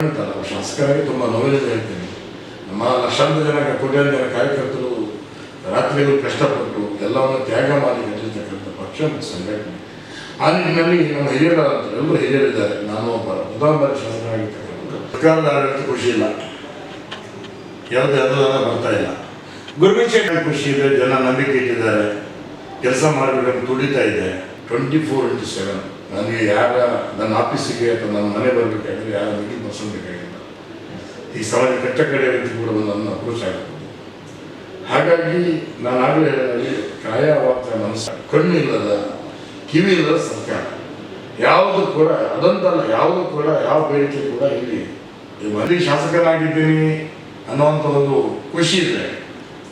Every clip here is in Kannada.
ಹೇಳ್ತಲ್ಲ ಶಾಸಕರಾಗಿ ತುಂಬ ನೋವಿನಿಂದ ಹೇಳ್ತೇನೆ ನಮ್ಮ ಲಕ್ಷಾಂತರ ಜನ ಕೋಟ್ಯಾಂತರ ಜನ ಕಾರ್ಯಕರ್ತರು ರಾತ್ರಿಗಳು ಕಷ್ಟಪಟ್ಟು ಎಲ್ಲವನ್ನು ತ್ಯಾಗ ಮಾಡಿ ಗೆದ್ದಿರ್ತಕ್ಕಂಥ ಪಕ್ಷ ಮತ್ತು ಸಂಘಟನೆ. ಆ ನಿಟ್ಟಿನಲ್ಲಿ ನಮ್ಮ ಹಿರಿಯರ ಎಲ್ಲರೂ ಹಿರಿಯರಿದ್ದಾರೆ ನಾನು ಒಬ್ಬ ಉದಾಹರಣೆ ಶಾಸಕರಾಗಿರ್ತಕ್ಕಂಥ ಸರ್ಕಾರದ ಆಡಳಿತ ಖುಷಿ ಇಲ್ಲ. ಯಾವುದೇ ಅನುದಾನ ಬರ್ತಾ ಇಲ್ಲ. ಗುರುಮೀತ್ ಖುಷಿ ಇದೆ, ಜನ ನಂಬಿಕೆ ಇಟ್ಟಿದ್ದಾರೆ. ಕೆಲಸ ಮಾಡಬೇಕಂತ ತುಡಿತಾ ಇದೆ. ಟ್ವೆಂಟಿ ಫೋರ್ ಇಂಟು ಸೆವೆನ್ ನನಗೆ ಯಾರ, ನನ್ನ ಆಫೀಸಿಗೆ ಅಥವಾ ನನ್ನ ಮನೆ ಬರಬೇಕಾದ್ರೆ ಯಾರ ಬಗ್ಗೆ ಬೇಕಾಗಿಲ್ಲ ಈ ಸಮಾಜ ಕಟ್ಟ ಕಡೆ ರೀತಿ ಕೂಡ ನನ್ನ ಅಪ್ರೋಚ್ ಆಗಬಹುದು ಹಾಗಾಗಿ ನಾನು ಆಗಲೇ ಹೇಳಿದಲ್ಲಿ ಮನಸ್ಸು ಮನಸ್ಸು, ಕಣ್ಣಿಲ್ಲದ ಕಿವಿ ಇಲ್ಲದ ಸರ್ಕಾರ. ಯಾವುದು ಕೂಡ ಅದಂತಲ್ಲ ಯಾವುದು ಕೂಡ, ಯಾವ ಬೇಡಿಕೆ ಕೂಡ ಇಲ್ಲಿ. ಮಂದಿ ಶಾಸಕನಾಗಿದ್ದೀನಿ ಅನ್ನುವಂಥ ಒಂದು ಖುಷಿ ಇದೆ.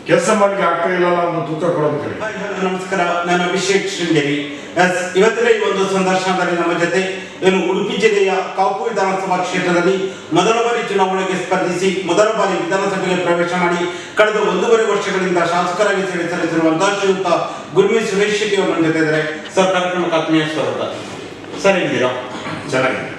ಕೆಲಸ ಮಾಡಲಿಕ್ಕೆ ಆಗ್ತಾ ಇಲ್ಲ ಅನ್ನೋ ತೂಕ ಕೊಡೋದು ನಮಸ್ಕಾರ. ನಾನು ಅಭಿಷೇಕ್ ಶೃಂಗೇರಿ. ಎಸ್ ಇವತ್ತಿನ ಈ ಒಂದು ಸಂದರ್ಶನದಲ್ಲಿ ನಮ್ಮ ಜೊತೆ ಏನು ಉಡುಪಿ ಜಿಲ್ಲೆಯ ಕಾಪು ವಿಧಾನಸಭಾ ಕ್ಷೇತ್ರದಲ್ಲಿ ಮೊದಲ ಬಾರಿ ಚುನಾವಣೆಗೆ ಸ್ಪರ್ಧಿಸಿ ಮೊದಲ ಬಾರಿ ವಿಧಾನಸಭೆಗೆ ಪ್ರವೇಶ ಮಾಡಿ ಕಳೆದ ಒಂದೂವರೆ ವರ್ಷಗಳಿಂದ ಶಾಸಕರಾಗಿ ಸೇವೆ ಸಲ್ಲಿಸಿರುವಂತಹ ಶ್ರೀಯುತ ಗುರುಮಿ ಸುರೇಶ್ ಶೆಟ್ಟಿ ಅವರ ನಮ್ಮ ಜೊತೆ ಇದ್ದಾರೆ. ಸರ್ ಕಾರ್ಯಕ್ರಮಕ್ಕೆ ಆತ್ಮೀಯ ಸ್ವಾಗತ. ಸರ್ ಹೇಗಿದ್ದೀರಾ? ಚೆನ್ನಾಗಿದೆ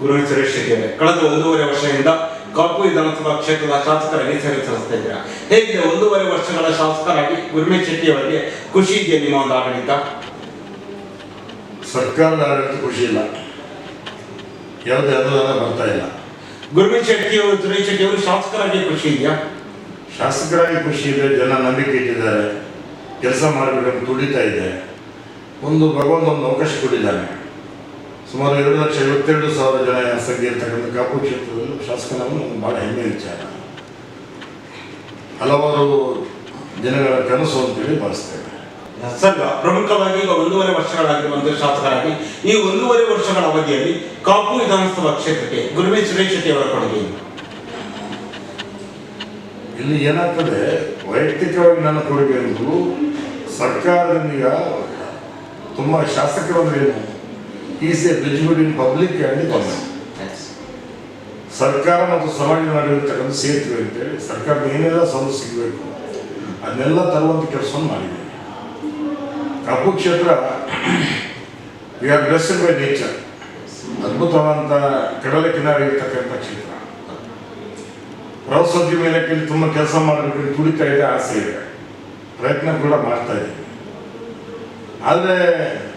ಗುರುಮಿ ಸುರೇಶ್ ಶೆಟ್ಟಿ ಅವರೇ. ಕಳೆದ ಒಂದೂವರೆ ವರ್ಷದಿಂದ ಕಾಪು ವಿಧಾನಸಭಾ ಕ್ಷೇತ್ರದ ಶಾಸಕರಾಗಿ ಸೇವೆ ಸಲ್ಲಿಸ್ತಾ ಇದ್ದೀರಾ ಹೇಗಿದೆ ಒಂದೂವರೆ ವರ್ಷಗಳ ಶಾಸಕರಾಗಿ ಗುರುಮಿ ಶೆಟ್ಟಿ ಅವರಿಗೆ ಖುಷಿ ಇದೆಯಾ ನಿಮ್ಮ ಒಂದು ಆಡಳಿತ? ಸರ್ಕಾರದ ಆಡಳಿತ ಖುಷಿ ಇಲ್ಲ. ಯಾವುದೇ ಅನುದಾನ ಬರ್ತಾ ಇಲ್ಲ. ಗುರುಮಿ ಶೆಟ್ಟಿ ಅವರು ಸುರೇಶ್ ಶೆಟ್ಟಿ ಅವರು ಶಾಸಕರಾಗಿ ಖುಷಿ ಇದೆಯಾ ಶಾಸಕರಾಗಿ ಖುಷಿ ಇದೆ ಜನ ನಂಬಿಕೆ ಇಟ್ಟಿದ್ದಾರೆ ಕೆಲಸ ಮಾಡಬೇಕಂತ ತುಡಿತಾ ಇದೆ. ಒಂದು ಭಗವಂತ ಒಂದು ಅವಕಾಶ ಕೊಟ್ಟಿದ್ದಾನೆ. ಸುಮಾರು ಎರಡು ಲಕ್ಷ ಐವತ್ತೆರಡು ಸಾವಿರ ಜನ ಸಂಖ್ಯೆ ಇರ್ತಕ್ಕಂಥ ಕಾಪು ಕ್ಷೇತ್ರದಲ್ಲಿ ಶಾಸಕನವನ್ನು ಭಾಳ ಹೆಮ್ಮೆ ವಿಚಾರ. ಹಲವಾರು ಜನಗಳ ಕನಸು ಅಂತೇಳಿ ಭಾವಿಸ್ತೇವೆ ಸರ್ ಪ್ರಮುಖವಾಗಿ ಈಗ ಒಂದೂವರೆ ವರ್ಷಗಳಾಗಿರುವಂತಹ ಶಾಸಕರಾಗಿ ಈ ಒಂದೂವರೆ ವರ್ಷಗಳ ಅವಧಿಯಲ್ಲಿ ಕಾಪು ವಿಧಾನಸಭಾ ಕ್ಷೇತ್ರಕ್ಕೆ ಗುರುವೆ ಸುರೇಶ್ ಶೆಟ್ಟಿ ಅವರ ಕೊಡುಗೆ? ಇಲ್ಲಿ ಏನಾಗ್ತದೆ ವೈಯಕ್ತಿಕವಾಗಿ ನನ್ನ ಕೊಡುಗೆ ಎಂದು ಸರ್ಕಾರದಿಂದ ತುಂಬ ಶಾಸಕರು ಏನು? Is a bridge between public and government ಸರ್ಕಾರ ಮತ್ತು ಸಮಾಜ ನಡುವೆ ಇರ್ತಕ್ಕಂಥ ಸೇತುವೆ ಅಂತೇಳಿ ಸರ್ಕಾರದ ಏನೆಲ್ಲ ಸೌಲಭ್ಯ ಸಿಗಬೇಕು ಅದನ್ನೆಲ್ಲ ತರುವಂಥ ಕೆಲಸವನ್ನು ಮಾಡಿದೆ ಕಪ್ಪು ಕ್ಷೇತ್ರ we are blessed by nature ಅದ್ಭುತವಾದಂಥ ಕಡಲ ಕಿನಾರೆ ಇರ್ತಕ್ಕಂಥ ಕ್ಷೇತ್ರ. ಪ್ರವಾಸೋದ್ಯಮ ಇಲಾಖೆಯಲ್ಲಿ ತುಂಬ ಕೆಲಸ ಮಾಡಬೇಕು ತುಡಿತಾ ಇದೆ ಆಸೆ ಇದೆ. ಪ್ರಯತ್ನ ಕೂಡ ಮಾಡ್ತಾ ಇದ್ದೀವಿ ಆದರೆ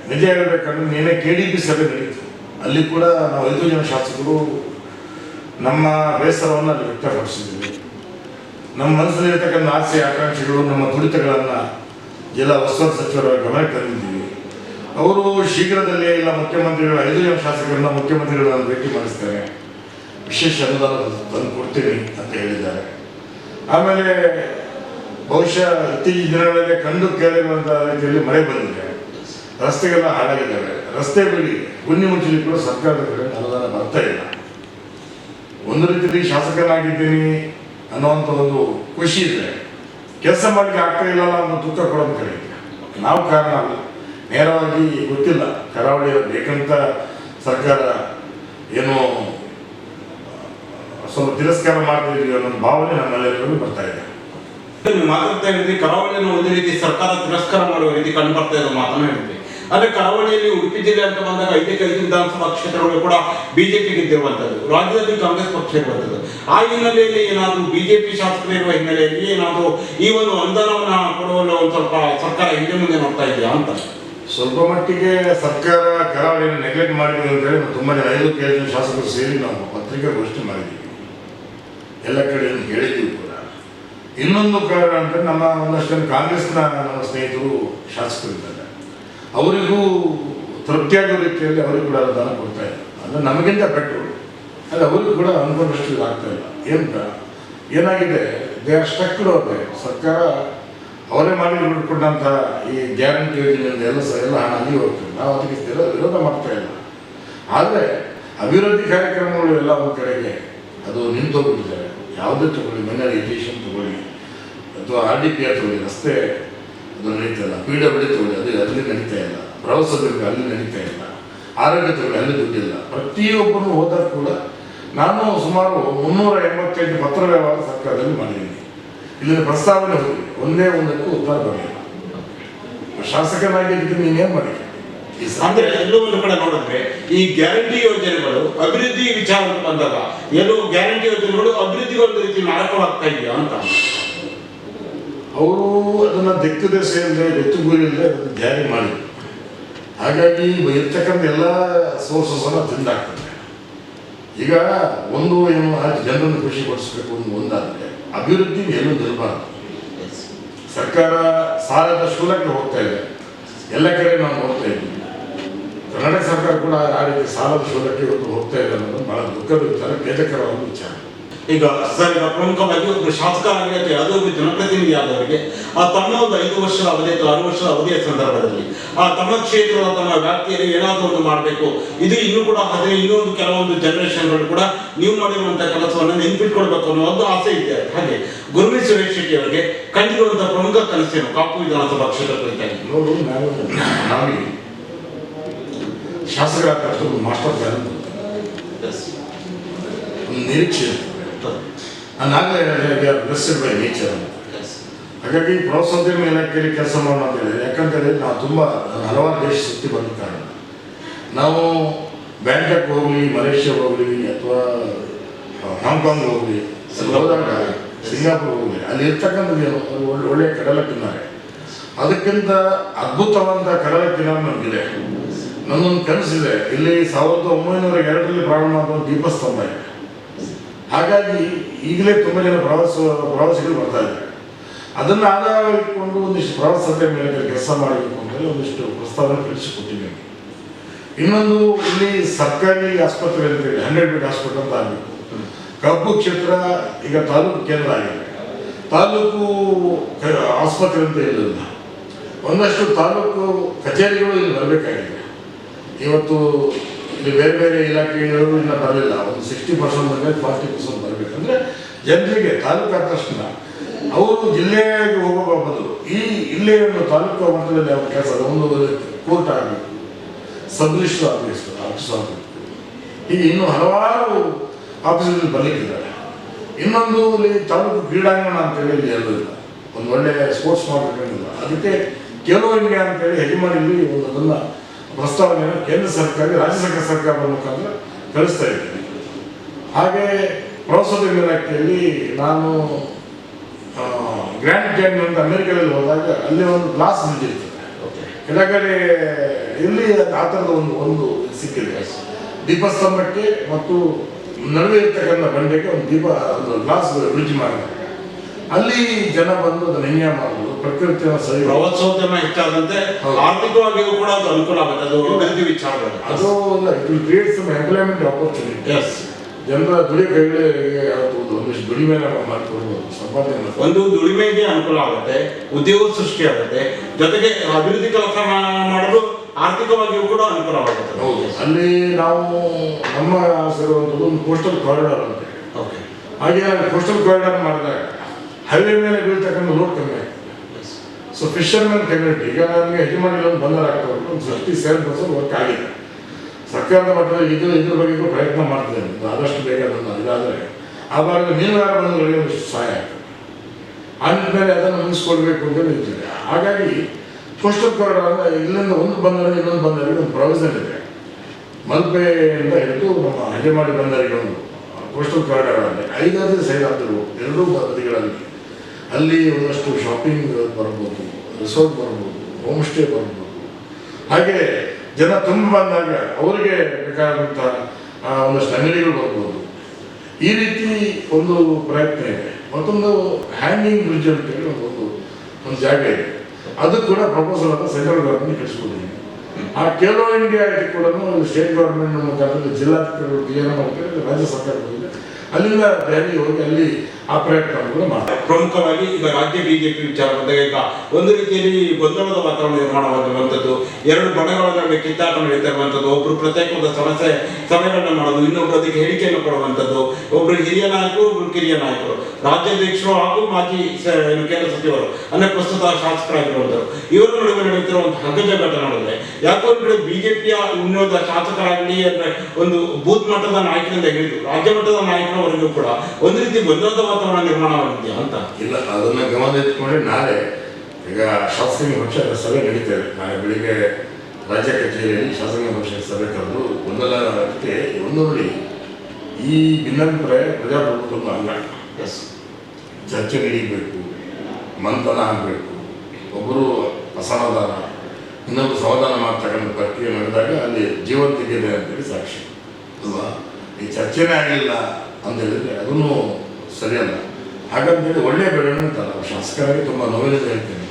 ನಿಜ ಹೇಳ್ಬೇಕಂದ್ರೆ ನಿನ್ನೆ ಕೆ ಡಿ ಪಿ ಸಭೆ ನಡೀತು ಅಲ್ಲಿ ಕೂಡ ನಾವು ಐದು ಜನ ಶಾಸಕರು ನಮ್ಮ ಬೇಸರವನ್ನು ಅಲ್ಲಿ ವ್ಯಕ್ತಪಡಿಸಿದ್ದೀವಿ ನಮ್ಮ ಮನಸ್ಸಲ್ಲಿರ್ತಕ್ಕಂಥ ಆಸೆ, ಆಕಾಂಕ್ಷೆಗಳು, ನಮ್ಮ ತುಡಿತಗಳನ್ನು ಜಿಲ್ಲಾ ಉಸ್ತುವಾರಿ ಸಚಿವರ ಗಮನಕ್ಕೆ ತಂದಿದ್ದೀವಿ. ಅವರು ಶೀಘ್ರದಲ್ಲೇ ಇಲ್ಲ ಮುಖ್ಯಮಂತ್ರಿಗಳು, ಐದು ಜನ ಶಾಸಕರನ್ನ ಮುಖ್ಯಮಂತ್ರಿಗಳನ್ನು ಭೇಟಿ ಮಾಡಿಸ್ತಾರೆ. ವಿಶೇಷ ಅನುದಾನ ತಂದು ಕೊಡ್ತೀನಿ ಅಂತ ಹೇಳಿದ್ದಾರೆ. ಆಮೇಲೆ ಬಹುಶಃ ಇತ್ತೀಚಿನ ದಿನಗಳಲ್ಲಿ ಕಂಡು ಕೇಳಿರುವಂಥ ರೀತಿಯಲ್ಲಿ ಮಳೆ ಬಂದಿದೆ. ರಸ್ತೆಗೆಲ್ಲ ಹಾಳಾಗಿದ್ದಾವೆ. ರಸ್ತೆ ಬಿಡಿ ಗುನ್ನಿ ಮುಂಚೂಣಿ ಕೂಡ ಸರ್ಕಾರದ ಕಡೆ ಅನುದಾನ ಬರ್ತಾ ಇಲ್ಲ. ಒಂದು ರೀತಿಯಲ್ಲಿ ಶಾಸಕನಾಗಿದ್ದೀನಿ ಅನ್ನುವಂಥ ಒಂದು ಖುಷಿ ಇದೆ. ಕೆಲಸ ಮಾಡಲಿಕ್ಕೆ ಆಗ್ತಾ ಇಲ್ಲಲ್ಲ ಅನ್ನೋ ದುಃಖ ಕೊಡೋದು ಕಡೆ ನಾವು ಕಾರಣ ಅಲ್ಲ. ನೇರವಾಗಿ ಗೊತ್ತಿಲ್ಲ. ಕರಾವಳಿ ಬೇಕಂತ ಸರ್ಕಾರ ಏನು, ಸ್ವಲ್ಪ ತಿರಸ್ಕಾರ ಮಾಡ್ತಿದ್ವಿ ಅನ್ನೋ ಭಾವನೆ ನಮ್ಮೆಲ್ಲರಿಗೂ ಬರ್ತಾ ಇದೆ. ಮಾತಾಡ್ತಾ ಇದ್ರಿ ಕರಾವಳಿಯನ್ನು ಒಂದು ರೀತಿ ಸರ್ಕಾರ ತಿರಸ್ಕಾರ ಮಾಡುವ ರೀತಿ ಕಂಡು ಬರ್ತಾ ಇರೋ ಮಾತನ್ನು ಹೇಳಿದ್ರಿ ಆದ್ರೆ ಕರಾವಳಿಯಲ್ಲಿ ಉಡುಪಿ ಜಿಲ್ಲೆ ಅಂತ ಬಂದಾಗ ಐದಕ್ಕೆ ಐದು ವಿಧಾನಸಭಾ ಕ್ಷೇತ್ರಗಳು ಕೂಡ ಬಿಜೆಪಿ ಗೆದ್ದಿರುವಂತದ್ದು. ರಾಜ್ಯದಲ್ಲಿ ಕಾಂಗ್ರೆಸ್ ಪಕ್ಷ ಇರುವಂತದ್ದು. ಆ ಹಿನ್ನೆಲೆಯಲ್ಲಿ ಏನಾದರೂ ಬಿಜೆಪಿ ಶಾಸಕರು ಇರುವ ಹಿನ್ನೆಲೆಯಲ್ಲಿ ಏನಾದರೂ ಈ ಒಂದು ಅನುದಾನವನ್ನ ಕೊಡುವಲ್ಲಿ ಒಂದು ಸ್ವಲ್ಪ ಸರ್ಕಾರ ಹಿಂದೆ ಮುಂದೆ ನೋಡ್ತಾ ಇದೆಯಾ ಅಂತ? ಸ್ವಲ್ಪ ಮಟ್ಟಿಗೆ ಸರ್ಕಾರ ಕರಾವಳಿಯನ್ನು ನೆಗ್ಲೆಕ್ಟ್ ಮಾಡಿದೆ ಅಂತ ಹೇಳಿ ತುಂಬ ಜನ, ಐದು ಕೇಳಿದ ಶಾಸಕರು ಸೇರಿ ನಾವು ಪತ್ರಿಕಾಗೋಷ್ಠಿ ಮಾಡಿದ್ದೀವಿ. ಎಲ್ಲ ಕಡೆಯನ್ನು ಹೇಳಿದ್ದೀವಿ ಕೂಡ. ಇನ್ನೊಂದು ಕಾರಣ ಅಂದರೆ ನಮ್ಮ ಒಂದಷ್ಟು ಕಾಂಗ್ರೆಸ್ನ ನಮ್ಮ ಸ್ನೇಹಿತರು ಶಾಸಕರಿದ್ದಾರೆ ಅವರಿಗೂ ತೃಪ್ತಿಯಾಗೋ ರೀತಿಯಲ್ಲಿ ಅವರಿಗೂ ಕೂಡ ಅನುದಾನ ಕೊಡ್ತಾ ಇಲ್ಲ ಅಂದರೆ ನಮಗಿಂತ ಬೆಟ್ರು. ಅದು ಅವರಿಗೂ ಕೂಡ ಅನ್ಕೊಂಡಷ್ಟು ಇದು ಆಗ್ತಾ ಇಲ್ಲ. ಏನಂತ? ಏನಾಗಿದೆ? ದೇ ಆರ್ ಅವ್ರೆ ಸರ್ಕಾರ ಅವರೇ ಮಾಡಿ ಬಿಟ್ಕೊಂಡಂಥ ಈ ಗ್ಯಾರಂಟಿ ಯೋಜನೆಯಿಂದ ಎಲ್ಲ ಸಹ ಎಲ್ಲ ಹಣ ಅಲ್ಲಿ ಹೋಗ್ತದೆ ನಾವು ಅದಕ್ಕೆ ಸ್ಥಿರ ವಿರೋಧ ಮಾಡ್ತಾ ಇಲ್ಲ. ಆದರೆ ಅಭಿವೃದ್ಧಿ ಕಾರ್ಯಕ್ರಮಗಳು ಎಲ್ಲ ಒಂದು ಕಡೆಗೆ ಅದು ನಿಂತು ಹೋಗ್ಬಿಟ್ಟಿದ್ದಾರೆ. ಯಾವುದೇ ತಗೊಳ್ಳಿ, ಮನೆಯಲ್ಲಿ ಎಜುಕೇಷನ್ ತಗೊಳ್ಳಿ, ಅಥವಾ ಆರ್ ಡಿ ಪಿ ಆರ್ ತಗೊಳ್ಳಿ, ರಸ್ತೆ ಅದು ನಡೀತಾ ಇಲ್ಲ ಪಿ ಡಬ್ಲ್ಯೂ ತಗೊಳ್ಳಿ ಅದು ಅಲ್ಲಿ ನಡೀತಾ ಇಲ್ಲ ಪ್ರವಾಸೋದ್ಯಮ ಅಲ್ಲಿ ನಡೀತಾ ಇಲ್ಲ ಆರೋಗ್ಯ ತಗೊಳ್ಳಿ ಅಲ್ಲಿ ದುಡ್ಡಿಲ್ಲ. ಪ್ರತಿಯೊಬ್ಬರು ಹೋದಾಗ ಕೂಡ ನಾನು ಸುಮಾರು ಮುನ್ನೂರ ಎಂಬತ್ತೈದು ಪತ್ರ ವ್ಯವಹಾರ ಸರ್ಕಾರದಲ್ಲಿ ಮಾಡಿದ್ದೀನಿ. ಇಲ್ಲಿನ ಪ್ರಸ್ತಾವನೆ ಹೋಗಿ ಒಂದೇ ಒಂದಕ್ಕೂ ಉತ್ತರ ಬರಲಿಲ್ಲ ಶಾಸಕನಾಗಿದ್ದು ನೀನೇನು ಮಾಡಿ? ಅಂದ್ರೆ ಎಲ್ಲೋ ಒಂದು ಕಡೆ ನೋಡಿದ್ರೆ ಈ ಗ್ಯಾರಂಟಿ ಯೋಜನೆಗಳು ಅಭಿವೃದ್ಧಿ ವಿಚಾರ ಬಂದಾಗ ಎಲ್ಲೋ ಗ್ಯಾರಂಟಿ ಯೋಜನೆಗಳು ಅಭಿವೃದ್ಧಿಗೆ ಒಂದು ರೀತಿ ನಾಯಕವಾಗ್ತಾ ಇದೆಯಾ ಅಂತ. ಅವರು ಅದನ್ನ ದಿಕ್ಕದೆ ಸೇರಿದೆ ಬೆತ್ತುಗುರಿ ಅದನ್ನು ಜಾರಿ ಮಾಡಿ. ಹಾಗಾಗಿ ಇರ್ತಕ್ಕಂಥ ಎಲ್ಲ ಸೋರ್ಸಸ್ ಅನ್ನ ತಿಂದಾಕ್ತದೆ ಈಗ ಒಂದು ಏನು ಹಾಕಿ ಜನರನ್ನು ಖುಷಿ ಪಡಿಸ್ಬೇಕು ಒಂದು ಒಂದಾದ್ರೆ ಅಭಿವೃದ್ಧಿ ಏನು ನಿಲ್ಬಾರ್ದು ಸರ್ಕಾರ ಸಾಲದ ಶೂಲಕ್ಕೆ ಹೋಗ್ತಾ ಇದೆ. ಎಲ್ಲ ಕಡೆ ನಾವು ನೋಡ್ತಾ ಇದ್ದೀವಿ ಕರ್ನಾಟಕ ಸರ್ಕಾರ ಕೂಡ ಆ ರೀತಿ ಸಾಲದ ಶೂಲಕ್ಕೆ ಇವತ್ತು ಹೋಗ್ತಾ ಇದೆ ಅನ್ನೋದು ಬಹಳ ದುಃಖದ ವಿಚಾರ ಖೇದಕರವಾದ ವಿಚಾರ. ಈಗ ಸರ್ ಈಗ ಪ್ರಮುಖವಾಗಿ ಒಬ್ಬರು ಶಾಸಕರಾಗಿರುತ್ತೆ ಯಾವುದೋ ಒಬ್ಬ ಜನಪ್ರತಿನಿಧಿ ಆದವರಿಗೆ ಆ ತಮ್ಮ ಒಂದು ಐದು ವರ್ಷದ ಅವಧಿ ಅಥವಾ ಆರು ವರ್ಷದ ಅವಧಿಯ ಸಂದರ್ಭದಲ್ಲಿ. ಆ ತಮ್ಮ ಕ್ಷೇತ್ರದ ತಮ್ಮ ವ್ಯಾಪ್ತಿಯಲ್ಲಿ ಏನಾದರೂ ಒಂದು ಮಾಡಬೇಕು. ಇದು ಇನ್ನೂ ಕೂಡ ಅದೇ ಇನ್ನೊಂದು ಕೆಲವೊಂದು ಜನರೇಷನ್ಗಳು ಕೂಡ ನೀವು ಮಾಡಿರುವಂತಹ ಕೆಲಸವನ್ನು ನೆನ್ಪಿಟ್ಕೊಳ್ಬೇಕು ಅನ್ನೋ ಒಂದು ಆಸೆ ಇದೆ. ಹಾಗೆ ಗುರುವಿ ಸುರೇಶ್ ಶೆಟ್ಟಿ ಅವರಿಗೆ ಕಂಡಿರುವಂತಹ ಪ್ರಮುಖ ಕನಸೇನು? ಕಾಪು ವಿಧಾನಸಭಾ ಕ್ಷೇತ್ರ ಕುರಿತಾಗಿ ನೋಡು ನಾವು ತಕ್ಷಣ ಮಾಸ್ಟರ್ ಪ್ಲಾನ್ ಒಂದು ನಿರೀಕ್ಷೆ. ಇರ್ತದೆ. ನಾನಾಗಲೇ ಬ್ಲೆಸ್ಡ್ ಬೈ ನೇಚರ್ ಅಂತ. ಹಾಗಾಗಿ ಪ್ರವಾಸೋದ್ಯಮ ಇಲಾಖೆಯಲ್ಲಿ ಕೆಲಸ ಹೇಳಿದ್ರೆ ಯಾಕಂತೇಳಿ ನಾವು ತುಂಬ ಹಲವಾರು ದೇಶ ಸುತ್ತಿ ಬಂದ ಕಾರಣ. ನಾವು ಬ್ಯಾಂಕಾಕ್ ಹೋಗಲಿ ಮಲೇಷ್ಯಾ ಹೋಗಲಿ ಅಥವಾ ಹಾಂಗ್ಕಾಂಗ್ ಹೋಗಲಿ ಹೋದಾಗ ಸಿಂಗಾಪುರ್ ಹೋಗಲಿ ಅಲ್ಲಿ ಇರ್ತಕ್ಕಂಥದ್ದು ಒಳ್ಳೆಯ ಕಡಲ ಕಿನ್ನಾರೆ ಅದಕ್ಕಿಂತ ಅದ್ಭುತವಾದ ಕಡಲ ಕಿನಾರೆ ನಮಗಿದೆ. ನನ್ನೊಂದು ಕನಸಿದೆ. ಇಲ್ಲಿ ಸಾವಿರದ ಒಂಬೈನೂರ ಎರಡರಲ್ಲಿ ಪ್ರಾರಂಭ ಆದ ದೀಪಸ್ತಂಭ ಇದೆ. ಹಾಗಾಗಿ ಈಗಲೇ ತುಂಬ ಜನ ಪ್ರವಾಸ, ಪ್ರವಾಸಿಗರು ಬರ್ತಾ ಇದ್ದಾರೆ. ಅದನ್ನು ಆಧಾರ ಇಟ್ಕೊಂಡು ಒಂದಿಷ್ಟು ಪ್ರವಾಸೋದ್ಯಮ ಮೇಲೆ ಕೆಲಸ ಅಂತೇಳಿ ಒಂದಿಷ್ಟು ಪ್ರಸ್ತಾವನೆ ಕಳಿಸಿಕೊಟ್ಟಿದ್ದೇನೆ ಇನ್ನೊಂದು, ಇಲ್ಲಿ ಸರ್ಕಾರಿ ಆಸ್ಪತ್ರೆ ಅಂತೇಳಿ ಹಂಡ್ರೆಡ್ ಬೆಡ್ ಆಸ್ಪತ್ರೆ ಅಂತ ಆಗಬೇಕು. ಕಬ್ಬು ಕ್ಷೇತ್ರ ಈಗ ತಾಲೂಕು ಕೇಂದ್ರ ಆಗಿದೆ. ತಾಲೂಕು ಆಸ್ಪತ್ರೆ ಅಂತ ಇಲ್ಲ ಒಂದಷ್ಟು ತಾಲೂಕು ಕಚೇರಿಗಳು ಇಲ್ಲಿ ಬರಬೇಕಾಗಿದೆ. ಇವತ್ತು ಇಲ್ಲಿ ಬೇರೆ ಬೇರೆ ಇಲಾಖೆಗಳು ಇನ್ನ ಬರಲಿಲ್ಲ. ಒಂದು ಸಿಕ್ಸ್ಟಿ ಪರ್ಸೆಂಟ್ ಬಂದರೆ ಫಾರ್ಟಿ ಪರ್ಸೆಂಟ್ ಬರಬೇಕಂದ್ರೆ ಜನರಿಗೆ ತಾಲೂಕು ಆದ ತಕ್ಷಣ ಅವರು ಜಿಲ್ಲೆಗೆ ಹೋಗುವ ಬದಲು ಈ ಇಲ್ಲಿ ಒಂದು ತಾಲೂಕು ಮಟ್ಟದಲ್ಲಿ ಅವ್ರ ಕೆಲಸ ಒಂದು ಕೋರ್ಟ್ ಆಗಬೇಕು ಸಬ್ ರಿಜಿಸ್ಟರ್ ಆಫೀಸ್ ಆಫೀಸ್ ಆಗಬೇಕು ಹೀಗೆ ಇನ್ನೂ ಹಲವಾರು ಆಫೀಸ್ಗಳಲ್ಲಿ ಬರಲಿಕ್ಕಿದ್ದಾರೆ. ಇನ್ನೊಂದು ಇಲ್ಲಿ ತಾಲೂಕು ಕ್ರೀಡಾಂಗಣ ಅಂತೇಳಿ ಇಲ್ಲಿ ಹೇಳೋದಿಲ್ಲ ಒಂದು ಒಳ್ಳೆಯ ಸ್ಪೋರ್ಟ್ಸ್ ಮಾಡಬೇಕಂಗಿಲ್ಲ ಅದಕ್ಕೆ ಖೇಲೋ ಇಂಡಿಯಾ ಅಂತೇಳಿ ಹೆಜಮಾಡಿಲಿ ಒಂದು ಅದನ್ನ ಪ್ರಸ್ತಾವನೆಯನ್ನು ಕೇಂದ್ರ ಸರ್ಕಾರ ರಾಜ್ಯ ಸರ್ಕಾರ ಸರ್ಕಾರದ ಮುಖಾಂತರ ಕಳಿಸ್ತಾ ಇದ್ದೀನಿ. ಹಾಗೆ ಪ್ರವಾಸೋದ್ಯಮ ಇಲಾಖೆಯಲ್ಲಿ ನಾನು ಗ್ರ್ಯಾಂಡ್ ಕ್ಯಾನ್ಯನ್ ಅಂತ ಅಮೆರಿಕದಲ್ಲಿ ಹೋದಾಗ ಅಲ್ಲಿ ಒಂದು ಗ್ಲಾಸ್ ಬ್ರಿಡ್ಜ್ ಇರ್ತದೆ ಕೆಳಗಡೆ ಇಲ್ಲಿ ಆ ಥರದ ಒಂದು ಒಂದು ಸಿಕ್ಕಿದೆ. ದೀಪಸ್ತಂಭಕ್ಕೆ ಮತ್ತು ನಡುವೆ ಇರ್ತಕ್ಕಂಥ ಬಂಡೆಗೆ ಒಂದು ದೀಪ ಒಂದು ಗ್ಲಾಸ್ ಬ್ರಿಡ್ಜ್ ಮಾಡಿದ್ದಾರೆ ಅಲ್ಲಿ ಜನ ಬಂದು ಅದನ್ನ ಮಾಡುದು ಸರಿ ಪ್ರವಾಸೋದ್ಯಮ ಹೆಚ್ಚಾದಂತೆ. ಆರ್ಥಿಕವಾಗಿಯೂ ಕೂಡ ಅದು ಅನುಕೂಲ ಆಗುತ್ತೆ. ಅದು ಅಭಿವೃದ್ಧಿ ವಿಚಾರಗಳು. ಅದು ಒಂದು it will create some employment opportunities ಜನರ ದುಡಿ ಕೈಗಳಿಗೆ ಆಗ್ಬೋದು ಒಂದಿಷ್ಟು ದುಡಿಮೆ ಮಾಡ್ಕೊಡ್ಬೋದು ಸಂಪಾದನೆ. ಒಂದು ದುಡಿಮೆಗೆ ಅನುಕೂಲ ಆಗುತ್ತೆ ಉದ್ಯೋಗ ಸೃಷ್ಟಿ ಆಗುತ್ತೆ ಜೊತೆಗೆ ಅಭಿವೃದ್ಧಿ ಕೆಲಸ ಮಾಡಲು ಆರ್ಥಿಕವಾಗಿಯೂ ಕೂಡ ಅನುಕೂಲವಾಗುತ್ತೆ ಹೌದು. ಅಲ್ಲಿ ನಾವು ನಮ್ಮ ಆಸೆ ಒಂದು ಕೋಸ್ಟಲ್ ಕಾರಿಡಾರ್ ಅಂತ ಓಕೆ ಹಾಗೆ ಕೋಸ್ಟಲ್ ಕಾರಿಡಾರ್ ಮಾಡಿದಾಗ ಹೈವೇ ಮೇಲೆ ಬೀಳ್ತಕ್ಕಂಥ ಲೋಡ್ ಕಮ್ಮಿ ಆಗ್ತದೆ. ಸೊ ಫಿಶರ್ಮನ್ ಕಮ್ಯುನಿಟಿ ಈಗ ನನಗೆ ಯಜಮಾನಿಗಳು ಒಂದು ಹಾಕೋದು ಆಗ್ತಾ ಉಂಟು ಒಂದು ಪರ್ಸೆಂಟ್ ವರ್ಕ್ ಆಗಿದೆ. ಸರ್ಕಾರದ ಮಟ್ಟದಲ್ಲಿ ಇದು ಇದ್ರ ಬಗ್ಗೆ ಪ್ರಯತ್ನ ಮಾಡ್ತಿದೆ ಆದಷ್ಟು ಬೇಗ ಅದನ್ನು ಇದಾದರೆ, ಆ ಭಾಗದ ಮೀನುಗಾರ ಬಂಧುಗಳಿಗೆ ಒಂದಿಷ್ಟು ಸಹಾಯ ಆಗ್ತದೆ. ಆ ನಿಟ್ಟಿನಲ್ಲಿ ಅದನ್ನು ಮುಗಿಸ್ಕೊಳ್ಬೇಕು ಅಂತ ನಿಂತಿದೆ ಹಾಗಾಗಿ ಕೋಸ್ಟಲ್ ಅಂದರೆ ಇಲ್ಲಿಂದ ಒಂದು ಬಂದರೆ ಇನ್ನೊಂದು ಬಂದರಿಗೆ ಒಂದು ಪ್ರಾವಿಷನ್ ಇದೆ. ಅಂತ ಹಿಡಿದು ನಮ್ಮ ಹಜಮಾಡಿ ಬಂದರಿಗೆ ಒಂದು ಕೋಸ್ಟಲ್ ಕಾರಿಡಾರ್ ಅಲ್ಲಿ ಐದಾದ್ರೂ ಸೈಡ್ ಆಗ್ತಿರ್ಬೋದು ಎರಡೂ ಬದಿಗಳಲ್ಲಿ ಅಲ್ಲಿ ಒಂದಷ್ಟು ಶಾಪಿಂಗ್ ಬರ್ಬೋದು ರಿಸೋರ್ಟ್ ಬರ್ಬೋದು ಹೋಮ್ ಸ್ಟೇ ಬರ್ಬೋದು. ಹಾಗೆ ಜನ ತುಂಬ ಬಂದಾಗ ಅವರಿಗೆ ಬೇಕಾದಂಥ ಒಂದಷ್ಟು ಅಂಗಡಿಗಳು ಬರ್ಬೋದು. ಈ ರೀತಿ ಒಂದು ಪ್ರಯತ್ನ ಇದೆ. ಮತ್ತೊಂದು ಹ್ಯಾಂಗಿಂಗ್ ಬ್ರಿಡ್ಜ್ ಅಂತೇಳಿ ಒಂದು ಒಂದು ಒಂದು ಜಾಗ ಇದೆ. ಅದು ಕೂಡ ಪ್ರಪೋಸಲ್ ಅಂತ ಸೆಂಟ್ರಲ್ ಗೌರ್ಮೆಂಟ್ ಕಳಿಸ್ಕೊಂಡಿದ್ದೀನಿ ಆ ಕೇಲೋ ಇಂಡಿಯಾ ಕೂಡ ಸ್ಟೇಟ್ ಗೌರ್ಮೆಂಟ್ ಮುಖಾಂತರ ಜಿಲ್ಲಾಧಿಕಾರಿಗಳು ಕ್ಲಿಯರ್ ಮಾಡ್ತಾರೆ, ರಾಜ್ಯ ಸರ್ಕಾರ ಅಲ್ಲಿಂದ ದೆಹಲಿ ಹೋಗಿ ಅಲ್ಲಿ ಆ ಪ್ರಯತ್ನ ಕೂಡ ಮಾಡ್ತಾರೆ. ಪ್ರಮುಖವಾಗಿ ಈಗ ರಾಜ್ಯ ಬಿಜೆಪಿ ವಿಚಾರ ಬಂದಾಗ ಈಗ ಒಂದು ರೀತಿಯಲ್ಲಿ ಗೊಂದಲದ ವಾತಾವರಣ ನಿರ್ಮಾಣವಾಗಿರುವಂಥದ್ದು ಎರಡು ಬಣಗಳ ನಡುವೆ ಕಿತ್ತಾಟ ನಡೀತಾ ಇರುವಂಥದ್ದು, ಒಬ್ರು ಪ್ರತ್ಯೇಕವಾದ ಸಮಸ್ಯೆ ಸಭೆಗಳನ್ನ ಮಾಡೋದು ಇನ್ನೊಬ್ಬರು ಅದಕ್ಕೆ ಹೇಳಿಕೆಯನ್ನು ಕೊಡುವಂಥದ್ದು, ಒಬ್ರು ಹಿರಿಯ ನಾಯಕರು, ಒಬ್ರು ಕಿರಿಯ ನಾಯಕರು, ರಾಜ್ಯಾಧ್ಯಕ್ಷರು ಹಾಗೂ ಮಾಜಿ ಕೇಂದ್ರ ಸಚಿವರು ಅಂದರೆ ಪ್ರಸ್ತುತ ಶಾಸಕರಾಗಿರುವಂಥವ್ರು. ಇವರ ನಡುವೆ ನಡೆಯುತ್ತಿರುವಂತಹ ಹಗಜ ಘಟನೆಗಳಿದೆ. ಯಾಕೋ ಒಂದು ಕಡೆ ಬಿಜೆಪಿಯ ಉನ್ನತ ಶಾಸಕರಾಗಲಿ ಅಂದ್ರೆ ಒಂದು ಬೂತ್ ಮಟ್ಟದ ನಾಯಕರಿಂದ ಹಿಡಿದು ರಾಜ್ಯ ಮಟ್ಟದ ನಾಯಕರವರೆಗೂ ಕೂಡ ಒಂದು ರೀತಿ ಗೊಂದಲದ ವಾತಾವರಣ ನಿರ್ಮಾಣವಾಗಿದೆಯಾ ಅಂತ. ಇಲ್ಲ ಅದನ್ನ ಗಮನ ಇಟ್ಕೊಂಡ್ರೆ ನಾಳೆ ಈಗ ಶಾಸಕಾಂಗ ಪಕ್ಷದ ಸಭೆ ನಡೀತೇವೆ ನಾಳೆ ಬೆಳಿಗ್ಗೆ ರಾಜ್ಯ ಕಚೇರಿಯಲ್ಲಿ ಶಾಸಕೀಯ ಪಕ್ಷದ ಸಭೆ ಕರೆದು ಒಂದಲ್ಲ ಅದಕ್ಕೆ ಒಂದೊಳ್ಳಿ ಈ ಭಿನ್ನಾಭಿಪ್ರಾಯ ಪ್ರಜಾಪ್ರಭುತ್ವದ ಅಂಗ ಎಸ್ ಚರ್ಚೆ ನಡೀಬೇಕು ಮಂಥನ ಆಗಬೇಕು. ಒಬ್ಬರು ಅಸಮಾಧಾನ ಇನ್ನೊಬ್ಬರು ಸಮಾಧಾನ ಮಾಡ್ತಕ್ಕಂಥ ಪ್ರಕ್ರಿಯೆ ನಡೆದಾಗ ಅಲ್ಲಿ ಜೀವಂತಿಕೆ ಇದೆ ಅಂತೇಳಿ ಸಾಕ್ಷಿ. ಅಲ್ವಾ? ಈ ಚರ್ಚೆನೇ ಆಗಲಿಲ್ಲ ಅಂತ ಹೇಳಿದ್ರೆ ಅದನ್ನು ಸರಿಯಲ್ಲ ಹಾಗಂತೇಳಿ ಒಳ್ಳೆಯ ಬೆಳವಣಿಗೆ ಅಂತಲ್ಲ ಶಾಸಕರಾಗಿ ತುಂಬ ನೋವಿನಿಂದ ಹೇಳ್ತೇನೆ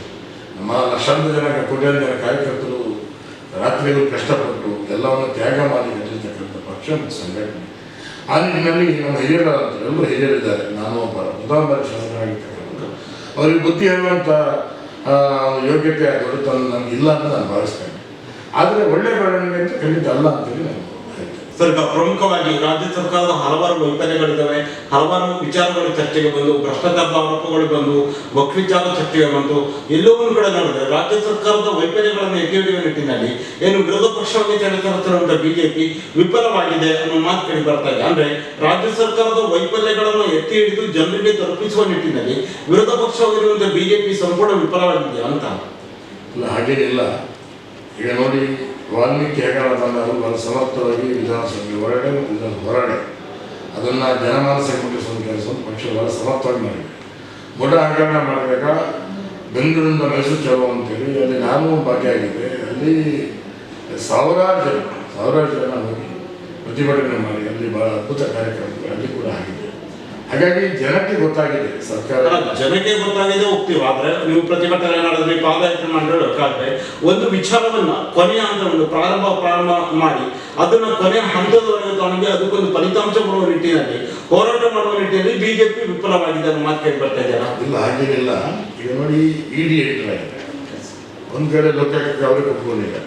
ನಮ್ಮ ಲಕ್ಷಾಂತರ ಜನ ಕೋಟ್ಯಾಂತರ ಜನ ಕಾರ್ಯಕರ್ತರು ರಾತ್ರಿಗಳು ಕಷ್ಟಪಟ್ಟು ಎಲ್ಲವನ್ನು ತ್ಯಾಗ ಮಾಡಿ ಕಟ್ಟಿರ್ತಕ್ಕಂಥ ಪಕ್ಷ ಮತ್ತು ಸಂಘಟನೆ. ಆ ನಿಟ್ಟಿನಲ್ಲಿ ನಮ್ಮ ಹಿರಿಯರ ಎಲ್ಲರೂ ಹಿರಿಯರಿದ್ದಾರೆ ನಾನು ಒಬ್ಬ ಉದಾಹರಣೆ ಶಾಸಕರಾಗಿರ್ತಕ್ಕಂಥ. ಅವರಿಗೆ ಬುದ್ಧಿ ಹೇಳುವಂಥ ಯೋಗ್ಯತೆ ದೊಡ್ಡತನ ನನಗೆ ಇಲ್ಲ ಅಂತ ನಾನು ಭಾವಿಸ್ತೇನೆ. ಆದರೆ ಒಳ್ಳೆಯ ಬೆಳವಣಿಗೆ ಅಂತ ಖಂಡಿತ ಅಲ್ಲ ಅಂತೇಳಿ ನಾನು ಸರ್ ಪ್ರಮುಖವಾಗಿ ರಾಜ್ಯ ಸರ್ಕಾರದ ಹಲವಾರು ವೈಫಲ್ಯಗಳಿದ್ದಾವೆ ಹಲವಾರು ವಿಚಾರಗಳು ಚರ್ಚೆಗೆ ಬಂದು, ಭ್ರಷ್ಟಾಚಾರದ ಆರೋಪಗಳು ಬಂದು ವಕ್ವಿಚಾರ ಚರ್ಚೆಗೆ ಬಂದು ಎಲ್ಲವನ್ನೂ ಕೂಡ ನೋಡಿದ್ರೆ ರಾಜ್ಯ ಸರ್ಕಾರದ ವೈಫಲ್ಯಗಳನ್ನು ಎತ್ತಿ ಹಿಡಿಯುವ ನಿಟ್ಟಿನಲ್ಲಿ ಏನು ವಿರೋಧ ಪಕ್ಷವಾಗಿ ಚಲಿಸುತ್ತಿರುವಂತಹ ಬಿಜೆಪಿ ವಿಫಲವಾಗಿದೆ ಅನ್ನೋ ಮಾತು ಕೇಳಿ ಬರ್ತಾ ಇದೆ. ಅಂದ್ರೆ ರಾಜ್ಯ ಸರ್ಕಾರದ ವೈಫಲ್ಯಗಳನ್ನು ಎತ್ತಿ ಹಿಡಿದು ಜನರಿಗೆ ತಲುಪಿಸುವ ನಿಟ್ಟಿನಲ್ಲಿ ವಿರೋಧ ಪಕ್ಷವಾಗಿರುವಂತಹ ಬಿಜೆಪಿ ಸಂಪೂರ್ಣ ವಿಫಲವಾಗಿದೆ ಅಂತ. ಇಲ್ಲ ಈಗ ನೋಡಿ ವಾಲ್ಮೀಕಿ ಹೆಗಲ ತಂಡವರು ಬಹಳ ಸಮರ್ಥವಾಗಿ ವಿಧಾನಸಭೆ ಹೊರಡೆ ವಿಧಾನ ಹೊರಡೆ. ಅದನ್ನು ಜನಮಾನಸಕ್ಕೆ ಮುಟ್ಟಿಸುವಂಥ ಕೆಲಸವನ್ನು ಪಕ್ಷ ಬಹಳ ಸಮರ್ಥವಾಗಿ ಮಾಡಿದೆ. ಮೊಡ ಹಗರಣ ಮಾಡಿದಾಗ ಬೆಂಗಳೂರಿಂದ ಮೈಸೂರು ಚಲೋ ಅಂತೇಳಿ ಅಲ್ಲಿ ನಾನು ಭಾಗಿಯಾಗಿದ್ದೆ. ಅಲ್ಲಿ ಸಾವಿರಾರು ಜನ ಸಾವಿರಾರು ಜನ ಹೋಗಿ ಪ್ರತಿಭಟನೆ ಮಾಡಿ. ಅಲ್ಲಿ ಭಾಳ ಅದ್ಭುತ ಕಾರ್ಯಕ್ರಮಗಳು, ಅಲ್ಲಿ ಕೂಡ ಆಗಿದೆ. ಹಾಗಾಗಿ ಜನಕ್ಕೆ ಗೊತ್ತಾಗಿದೆ ಸರ್ಕಾರ. ಜನಕ್ಕೆ ಗೊತ್ತಾಗಿದೆ ಹೋಗ್ತೀವಿ ಆದ್ರೆ ನೀವು ಪ್ರತಿಭಟನೆ ಮಾಡಿದ್ರೆ ಪಾದಯಾತ್ರೆ ಮಾಡಿದ್ರೆ ಒಂದು ವಿಚಾರವನ್ನ ಕೊನೆಯ ಹಂತವನ್ನು ಪ್ರಾರಂಭ ಪ್ರಾರಂಭ ಮಾಡಿ ಅದನ್ನ ಕೊನೆಯ ಹಂತದವರೆಗೆ ತಗೊಂಡು ಅದಕ್ಕೊಂದು ಫಲಿತಾಂಶ ಬರುವ ನಿಟ್ಟಿನಲ್ಲಿ ಹೋರಾಟ ಮಾಡುವ ನಿಟ್ಟಿನಲ್ಲಿ ಬಿಜೆಪಿ ವಿಫಲವಾಗಿದೆ ಅನ್ನೋ ಮಾತು ಕೇಳಿ ಬರ್ತಾ ಇದೆಯಲ್ಲ ಇಲ್ಲ ಹಾಗೇನಿಲ್ಲ. ಈಗ ನೋಡಿ ಇಡಿ ಎಂಟರ್ ಆಗಿದೆ. ಒಂದು ಕಡೆ ಲೋಕಾಯುಕ್ತ ಅವರಿಗೆ ಒಪ್ಕೊಂಡಿಲ್ಲ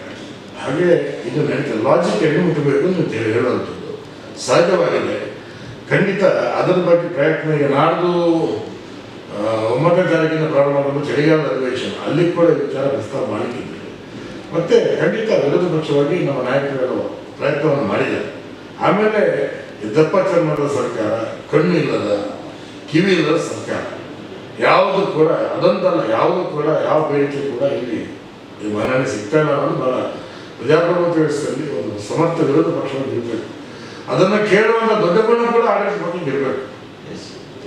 ಹಾಗೆ ಇದು ನಡೀತದೆ ಲಾಜಿಕ್ ಹೆಣ್ಣು ಮುಟ್ಟಬೇಕು ಅಂತ ಹೇಳಿ ಹೇಳುವಂಥದ್ದು ಸಹಜವಾಗಿದೆ. ಖಂಡಿತ, ಅದರ ಬಗ್ಗೆ ಪ್ರಯತ್ನ ಈಗ ನಾಡ್ದು ಒಂಬತ್ತನೇ ತಾರೀಕಿನ ಪ್ರಾರಂಭ ಮಾಡುವ ಚಳಿಗಾಲದ ಅಧಿವೇಶನ, ಅಲ್ಲಿ ಕೂಡ ವಿಚಾರ ಪ್ರಸ್ತಾಪ ಮಾಡಿಟ್ಟಿದ್ದಾರೆ ಮತ್ತೆ ಖಂಡಿತ ವಿರೋಧ ಪಕ್ಷವಾಗಿ ನಮ್ಮ ನಾಯಕರು ಪ್ರಯತ್ನವನ್ನು ಮಾಡಿದ್ದಾರೆ. ಆಮೇಲೆ ದಪ್ಪ ಚರ್ಮದ ಸರ್ಕಾರ, ಕಣ್ಣು ಇಲ್ಲದ, ಕಿವಿ ಇಲ್ಲದ ಸರ್ಕಾರ, ಯಾವುದು ಕೂಡ, ಅದೊಂದಲ್ಲ, ಯಾವುದು ಕೂಡ, ಯಾವ ಬೇಡಿಕೆ ಕೂಡ ಇಲ್ಲಿ ಮನ್ನಣೆ ಸಿಗ್ತಾ ಇಲ್ಲ ಅನ್ನೋದು ಬಹಳ ಪ್ರಜಾಪ್ರಭುತ್ವ ವ್ಯವಸ್ಥೆಯಲ್ಲಿ ಒಂದು ಸಮರ್ಥ ವಿರೋಧ ಪಕ್ಷವನ್ನು ಇರಬೇಕು ಅದನ್ನು ಕೇಳುವಂಥ ದೊಡ್ಡ ಗುಣ ಕೂಡ ಆಡಳಿತ ಇರಬೇಕು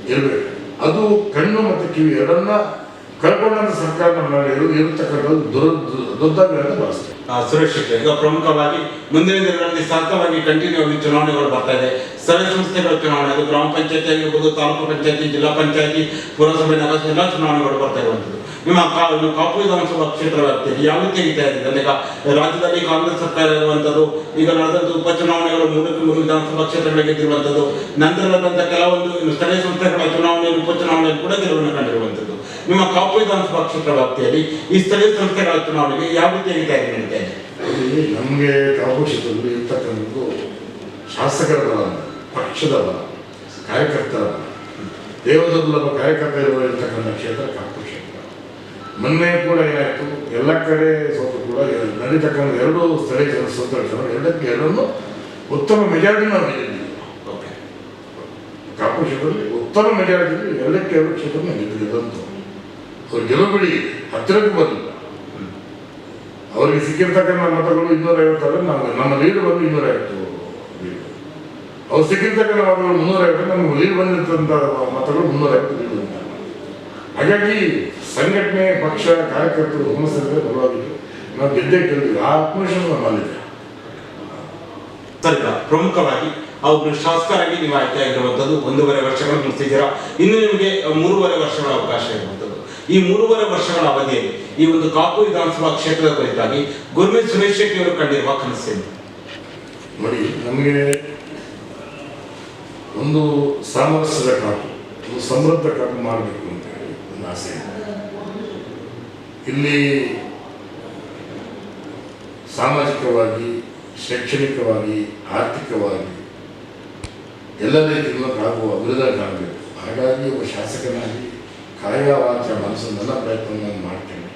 ಇರಬೇಕು. ಅದು ಕಣ್ಣು ಮತ್ತು ಕಿವಿ ಎರಡನ್ನ ಕಳ್ಕೊಂಡಂತ ಸರ್ಕಾರ ಇರತಕ್ಕಂಥದ್ದು ದುರ ದೊಡ್ಡದಾಗಿ ಅಂತ ಆ, ಸುರೇಶ್ ಈಗ ಪ್ರಮುಖವಾಗಿ ಮುಂದಿನ ದಿನಗಳಲ್ಲಿ ಸತತವಾಗಿ ಕಂಟಿನ್ಯೂ ಆಗಿ ಚುನಾವಣೆಗಳು ಬರ್ತಾ ಇದೆ. ಸ್ಥಳೀಯ ಸಂಸ್ಥೆಗಳ ಚುನಾವಣೆ ಅದು ಗ್ರಾಮ ಪಂಚಾಯತಿ ಆಗಿರ್ಬೋದು ತಾಲೂಕು ಪಂಚಾಯತಿ ಜಿಲ್ಲಾ ಪಂಚಾಯತಿ ಪುರಸಭೆ ನಗರ ಎಲ್ಲ ಚುನಾವಣೆಗಳು ಬರ್ತಾ ಇರುವಂತದ್ದು ನಿಮ್ಮ ಕಾಪು ವಿಧಾನಸಭಾ ಕ್ಷೇತ್ರ ವ್ಯಾಪ್ತಿಯಲ್ಲಿ ಯಾವ ರೀತಿ ನಡೀತಾ ಇದೆ? ಈಗ ರಾಜ್ಯದಲ್ಲಿ ಕಾಂಗ್ರೆಸ್ ಸರ್ಕಾರ ಇರುವಂಥದ್ದು ಈಗ ನಡೆದಂತ ಉಪಚುನಾವಣೆಗಳು ಮೂರಕ್ಕೆ ಮೂರು ವಿಧಾನಸಭಾ ಕ್ಷೇತ್ರಗಳಿಗೆ ಗೆದ್ದಿರುವಂಥದ್ದು ನಂತರ ಕೆಲವೊಂದು ಸ್ಥಳೀಯ ಸಂಸ್ಥೆಗಳ ಚುನಾವಣೆಯಲ್ಲಿ ಉಪಚುನಾವಣೆಯಲ್ಲಿ ಕೂಡ ಗೆಲುವನ್ನು ಕಂಡಿರುವಂಥದ್ದು. ನಿಮ್ಮ ಕಾಪು ವಿಧಾನಸಭಾ ಕ್ಷೇತ್ರ ವ್ಯಾಪ್ತಿಯಲ್ಲಿ ಈ ಸ್ಥಳೀಯ ಸಂಸ್ಥೆಗಳ ಚುನಾವಣೆಗೆ ಯಾವ ರೀತಿಯಾಗಿ ತಯಾರಿ ನಡೀತಾ ಇದೆ ನಮಗೆ ಕಾಪು ಕ್ಷೇತ್ರದಲ್ಲಿ ಇರ್ತಕ್ಕಂಥದ್ದು ಶಾಸಕರ ಬಲ ಪಕ್ಷದ ಬಲ ಕಾರ್ಯಕರ್ತರ ಬಲ. ದೇವದುರ್ಲಭ ಕಾರ್ಯಕರ್ತ ಇರುವ ಇರ್ತಕ್ಕಂಥ ಕ್ಷೇತ್ರ ಕಾಪು ಕ್ಷೇತ್ರ. ಮೊನ್ನೆ ಕೂಡ ಏನಾಯಿತು? ಎಲ್ಲ ಕಡೆ ಸ್ವಲ್ಪ ಕೂಡ ನಡೀತಕ್ಕಂಥ ಎರಡು ಸ್ಥಳೀಯ ಸ್ವತಂತ್ರ ಚುನಾವಣೆ ಎರಡಕ್ಕೆ ಎರಡನ್ನು ಉತ್ತಮ ಮೆಜಾರಿಟಿ ನಾವು ಗೆದ್ದಿದ್ದೀವಿ ಕಾಪು ಕ್ಷೇತ್ರದಲ್ಲಿ ಉತ್ತಮ ಮೆಜಾರಿಟಿ ಎರಡಕ್ಕೆ ಎರಡು ಕ್ಷೇತ್ರ ಗೆದ್ದಿದ್ದಂತು ಅವ್ರು ಗೆಲುವು ಹತ್ತಿರಕ್ಕೆ ಬರಲಿಲ್ಲ ಅವರಿಗೆ ಸಿಕ್ಕಿರ್ತಕ್ಕಂಥ ಮತಗಳು ಇನ್ನೂರ ಐವತ್ತಾರೆ ನಾವು ನಮ್ಮ ಲೀಡ್ ಬಂದು ಇನ್ನೂರ ಐವತ್ತು. ಅವ್ರು ಸಿಕ್ಕಿರ್ತಕ್ಕಂಥ ಮತಗಳು ಮುನ್ನೂರ ಐವತ್ತು ನಮ್ಗೆ ಲೀಡ್ ಬಂದಿರ್ತಂಥ ಮತಗಳು ಮುನ್ನೂರ ಐವತ್ತು ಲೀಡ್ ಬಂದಿಲ್ಲ ಹಾಗಾಗಿ ಸಂಘಟನೆ, ಪಕ್ಷ, ಕಾರ್ಯಕರ್ತರು ಹುಮ್ಮಸ್ಸಿದ್ರೆ ಬಲವಾಗಿತ್ತು ನಾವು ಗೆದ್ದೇ ಗೆಲ್ತೀವಿ ಆ ಆತ್ಮವಿಶ್ವಾಸ ನಮ್ಮಲ್ಲಿದೆ ಸರ್ ಈಗ ಪ್ರಮುಖವಾಗಿ ಅವರು ಶಾಸಕರಾಗಿ ನೀವು ಆಯ್ಕೆ ಆಗಿರುವಂಥದ್ದು ಒಂದೂವರೆ ವರ್ಷಗಳು ಮುಗಿಸಿದ್ದೀರಾ ಇನ್ನು ನಿಮಗೆ ಮೂರುವರೆ ವರ್ಷಗಳ ಅವಕಾಶ ಇರುವಂಥದ್ದು. ಈ ಮೂರುವರೆ ವರ್ಷಗಳ ಅವಧಿಯಲ್ಲಿ ಈ ಒಂದು ಕಾಪು ವಿಧಾನಸಭಾ ಕ್ಷೇತ್ರದ ಕುರಿತಾಗಿ ಗುರುಮೀತ್ ಸುರೇಶ್ ಶೆಟ್ಟಿ ಅವರು ಕಂಡಿರುವ ಕನಸೇನು? ನೋಡಿ, ನಮಗೆ ಒಂದು ಸಾಮರಸ್ಯದ ಕಾಪು, ಒಂದು ಸಮೃದ್ಧ ಕಾಪು ಮಾಡಬೇಕು ಅಂತ ಹೇಳಿ ಒಂದು ಆಸೆ. ಇಲ್ಲಿ ಸಾಮಾಜಿಕವಾಗಿ, ಶೈಕ್ಷಣಿಕವಾಗಿ, ಆರ್ಥಿಕವಾಗಿ ಎಲ್ಲ ರೀತಿಯಲ್ಲೂ ಕಾಗುವ ಅಭಿವೃದ್ಧಿ ಕಾಣಬೇಕು ಹಾಗಾಗಿ ಒಬ್ಬ ಶಾಸಕನಾಗಿ ಕಾಯ ಮನಸ್ಸನ್ನೆಲ್ಲ ಪ್ರಯತ್ನವನ್ನು ಮಾಡ್ತೇನೆ.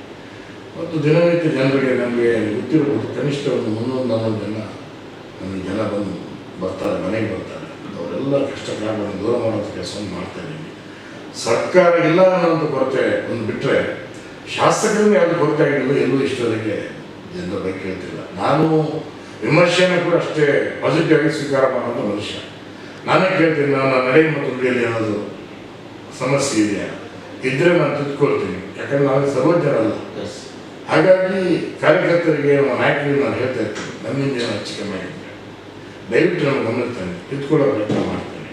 ಮತ್ತು ದಿನನಿತ್ಯ ಜನರಿಗೆ ನಮಗೆ ಗೊತ್ತಿರಬಹುದು ಕನಿಷ್ಠ ಒಂದು ಮುನ್ನೂರು ನಾನ್ನೂರು ಜನ ನಮಗೆ ಜನ ಬಂದು ಬರ್ತಾರೆ, ಮನೆಗೆ ಬರ್ತಾರೆ. ಅವರೆಲ್ಲ ಕಷ್ಟ ಕಾರ್ಯಗಳನ್ನು ದೂರ ಮಾಡೋದು ಕೆಲಸವನ್ನು ಮಾಡ್ತಾ ಇದ್ದೀವಿ. ಸರ್ಕಾರ ಇಲ್ಲ ಅನ್ನೋಂಥ ಕೊರತೆ ಒಂದು ಬಿಟ್ಟರೆ ಶಾಸಕರನ್ನು ಯಾವುದು ಕೊರತೆ ಆಗಿಲ್ಲ ಎಲ್ಲೂ ಇಷ್ಟವರೆಗೆ ಜನರ ಬಗ್ಗೆ ಕೇಳ್ತಿಲ್ಲ. ನಾನು ವಿಮರ್ಶೆಯನ್ನು ಕೂಡ ಅಷ್ಟೇ ಪಾಸಿಟಿವ್ ಆಗಿ ಸ್ವೀಕಾರ ಮಾಡೋದು ಮನುಷ್ಯ. ನಾನೇ ಕೇಳ್ತೀನಿ ನನ್ನ ನಡೆ ಮತ್ತು ನುಡಿಯಲ್ಲಿ ಏನಾದರೂ ಸಮಸ್ಯೆ ಇದೆಯಾ? ಇದ್ರೆ ನಾನು ತಿದ್ಕೊಳ್ತೀನಿ. ಯಾಕಂದ್ರೆ ನಾವು ಸರ್ವಜ್ಞರಲ್ಲ. ಹಾಗಾಗಿ ಕಾರ್ಯಕರ್ತರಿಗೆ ನಮ್ಮ ನಾಯಕರಿಗೆ ನಾನು ಹೇಳ್ತಾ ಇರ್ತೀನಿ. ನಮ್ಮಿಂದ ಏನು ಹೆಚ್ಚು ಕಮ್ಮಿ ಆಗಿದೆ ದಯವಿಟ್ಟು ನಾನು ಗಮನಿಸ್ತೇನೆ ತಿದ್ಕೊಳ್ಳೋ ಪ್ರಯತ್ನ ಮಾಡ್ತೇನೆ.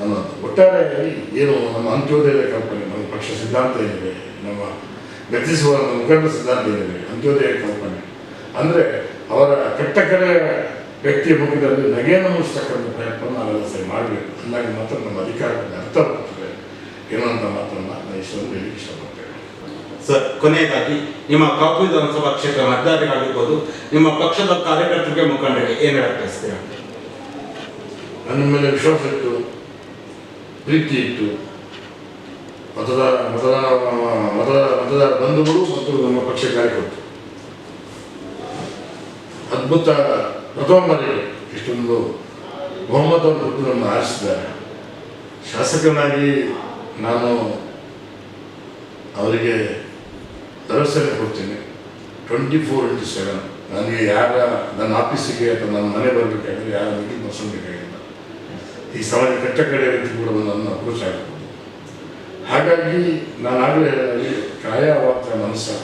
ಅನ್ನೋದು. ಒಟ್ಟಾರೆಯಾಗಿ ಏನು ನಮ್ಮ ಅಂತ್ಯೋದಯ ಕಂಪನಿ ನಮ್ಮ ಪಕ್ಷ ಸಿದ್ಧಾಂತ ಏನಿದೆ ನಮ್ಮ ಗತಿಸುವ ನಮ್ಮ ಮುಖಂಡ ಸಿದ್ಧಾಂತ ಏನಿದೆ ಅಂತ್ಯೋದಯ ಕಂಪನಿ ಅಂದರೆ ಅವರ ಕಟ್ಟಕರೆ ವ್ಯಕ್ತಿಯ ಮುಖದಲ್ಲಿ ನಗೆಯನ್ನು ಮುಗಿಸ್ತಕ್ಕಂಥ ಪ್ರಯತ್ನ ನಾವೆಲ್ಲ ಸರಿ ಮಾಡಬೇಕು. ಅಂದಾಗ ಮಾತ್ರ ನಮ್ಮ ಅಧಿಕಾರಕ್ಕೆ ಅರ್ಥ ಬರ್ತದೆ ಏನೋ ಅಂತ ಮಾತನ್ನು ನಾನು ಇಷ್ಟೊಂದು ಹೇಳಿ ಇಷ್ಟಪಡ್ತೇನೆ. ಸರ್ ಕೊನೆಯದಾಗಿ ನಿಮ್ಮ ಕಾಪು ವಿಧಾನಸಭಾ ಕ್ಷೇತ್ರ ಮತದಾರರಾಗಿರ್ಬೋದು ನಿಮ್ಮ ಪಕ್ಷದ ಕಾರ್ಯಕರ್ತರಿಗೆ ಮುಖಂಡರಿಗೆ ಏನು ಹೇಳಕ್ ಬಯಸ್ತೀರಾ? ನನ್ನ ಮೇಲೆ ವಿಶ್ವಾಸ ಇತ್ತು ಪ್ರೀತಿ ಇತ್ತು ಮತದಾರ ಮತದಾನ ಮತದಾರ ಮತದಾರ ಬಂಧುಗಳು ಮತ್ತು ನಮ್ಮ ಪಕ್ಷ ಕಾರ್ಯಕರ್ತರು. ಅದ್ಭುತ ಪ್ರಥಮ ಬಾರಿಗೆ ಇಷ್ಟೊಂದು ಬಹುಮತವನ್ನು ನಮ್ಮ ಆರಿಸಿದ್ದಾರೆ. ಶಾಸಕನಾಗಿ ನಾನು ಅವರಿಗೆ ಭರವಸೆಯನ್ನು ಕೊಡ್ತೀನಿ. ಟ್ವೆಂಟಿ ಫೋರ್ ಇಂಟು ಸೆವೆನ್ ನನಗೆ ಯಾರ, ನನ್ನ ಆಫೀಸಿಗೆ ಅಥವಾ ನನ್ನ ಮನೆ ಬರಬೇಕಾದ್ರೆ ಯಾರ ಬಗ್ಗೆ ಬೇಕಾಗಿಲ್ಲ ಈ ಸಮಾಜ ಕೆಟ್ಟ ಕಡೆ ವ್ಯಕ್ತಿ ಕೂಡ ನನ್ನ ಅಪ್ರೋಚ್ ಆಗಬಹುದು ಹಾಗಾಗಿ ನಾನು ಆಗಲೇ ಹೇಳಿ ಕಾಯ ಮನಸ್ಸು.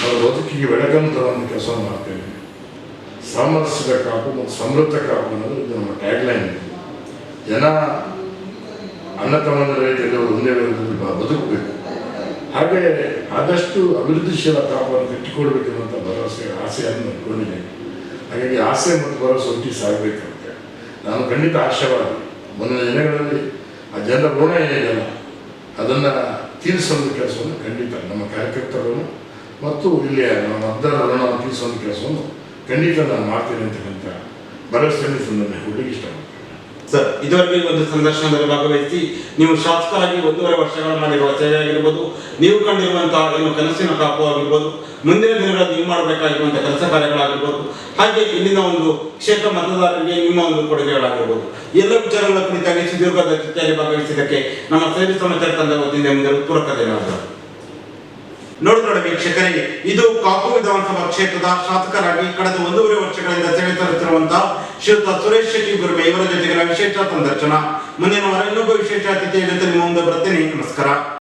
ಅವರ ಬದುಕಿಗೆ ಬೆಳಕನ್ನು ಒಂದು ಕೆಲಸ ಮಾಡ್ತೇನೆ. ಸಾಮರಸ್ಯದ ಕಾಪು ಮತ್ತು ಸಮೃದ್ಧ ಕಾಪು ಅನ್ನೋದು ಇದು ನಮ್ಮ ಟ್ಯಾಗ್ಲೈನ್ ಜನ ಅನ್ನ ತಮ್ಮಂದಿರ ಅವರು ಒಂದೇ ಬದುಕಬೇಕು. ಹಾಗೆ ಆದಷ್ಟು ಅಭಿವೃದ್ಧಿಶೀಲ ತಾಪವನ್ನು ಕಟ್ಟಿಕೊಡ್ಬೇಕೆನ್ನುವಂಥ ಭರವಸೆ ಆಸೆಯನ್ನು ಇಟ್ಕೊಂಡಿದ್ದೇನೆ ಹಾಗಾಗಿ ಆಸೆ ಮತ್ತು ಭರವಸೆ ಒಟ್ಟಿಗೆ ಸಾಗಬೇಕಂತೆ ನಾನು ಖಂಡಿತ ಆಶಾವಾದಿ. ಮುಂದಿನ ದಿನಗಳಲ್ಲಿ ಆ ಜನರ ಋಣ ಏನಿದೆಯಲ್ಲ, ಅದನ್ನು ತೀರಿಸೋದು ಕೆಲಸವನ್ನು ಖಂಡಿತ ನಮ್ಮ ಕಾರ್ಯಕರ್ತರನ್ನು ಮತ್ತು ಇಲ್ಲಿಯ ನಮ್ಮ ಅದರ ಋಣವನ್ನು ತೀರಿಸೋದು ಕೆಲಸವನ್ನು ಖಂಡಿತ ನಾನು ಮಾಡ್ತೇನೆ ಅಂತಕ್ಕಂಥ ಭರವಸೆಯನ್ನು ಸಂದರ್ಭ ಹುಡುಗಿ ಇಷ್ಟಪಡ್ತೇನೆ. ಸರ್ ಇದುವರೆಗೆ ಒಂದು ಸಂದರ್ಶನದಲ್ಲಿ ಭಾಗವಹಿಸಿ, ನೀವು ಶಾಸಕರಾಗಿ ಒಂದೂವರೆ ವರ್ಷಗಳ ಮಾಡಿರುವ ಸೇವೆ ಆಗಿರ್ಬೋದು, ನೀವು ಕಂಡಿರುವಂತಹ ಏನು ಕನಸಿನ ಕಾಪು ಆಗಿರ್ಬೋದು, ಮುಂದಿನ ದಿನಗಳಲ್ಲಿ ನೀವು ಮಾಡಬೇಕಾಗಿರುವಂತಹ ಕೆಲಸ ಕಾರ್ಯಗಳಾಗಿರ್ಬೋದು, ಹಾಗೆ ಇಲ್ಲಿನ ಒಂದು ಕ್ಷೇತ್ರ ಮತದಾರರಿಗೆ ನಿಮ್ಮ ಒಂದು ಕೊಡುಗೆಗಳಾಗಿರ್ಬೋದು. ಎಲ್ಲ ವಿಚಾರಗಳ ಕುರಿತಾಗಿ ಸುದೀರ್ಘದ ಚರ್ಚೆಯಲ್ಲಿ ಭಾಗವಹಿಸಿದ್ದಕ್ಕೆ ನಮ್ಮ ಸೇವೆ ಸಮಾಚಾರ ತಂಡ ನಿಮಗೆ ಪೂರಕ ಧನ್ಯವಾದಗಳು. ನೋಡಿದ್ರೆ ವೀಕ್ಷಕರೇ, ಇದು ಕಾಪು ವಿಧಾನಸಭಾ ಕ್ಷೇತ್ರದ ಶಾಸಕರಾಗಿ ಕಳೆದ ಒಂದೂವರೆ ವರ್ಷಗಳಿಂದ ಸೇವೆ ಸಲ್ಲಿಸಿರುವಂತಹ ಶ್ರೀಯುತ ಸುರೇಶ್ ಶೆಟ್ಟಿ ಗುರುಮೆ ಇವರ ಜೊತೆಗಿನ ವಿಶೇಷ ಸಂದರ್ಶನ. ಮುಂದಿನ ವಾರ ಇನ್ನೊಬ್ಬ ವಿಶೇಷ ಅತಿಥಿಯ ಜೊತೆ ನಿಮ್ಮ ಮುಂದೆ ಬರ್ತೇನೆ. ನಮಸ್ಕಾರ.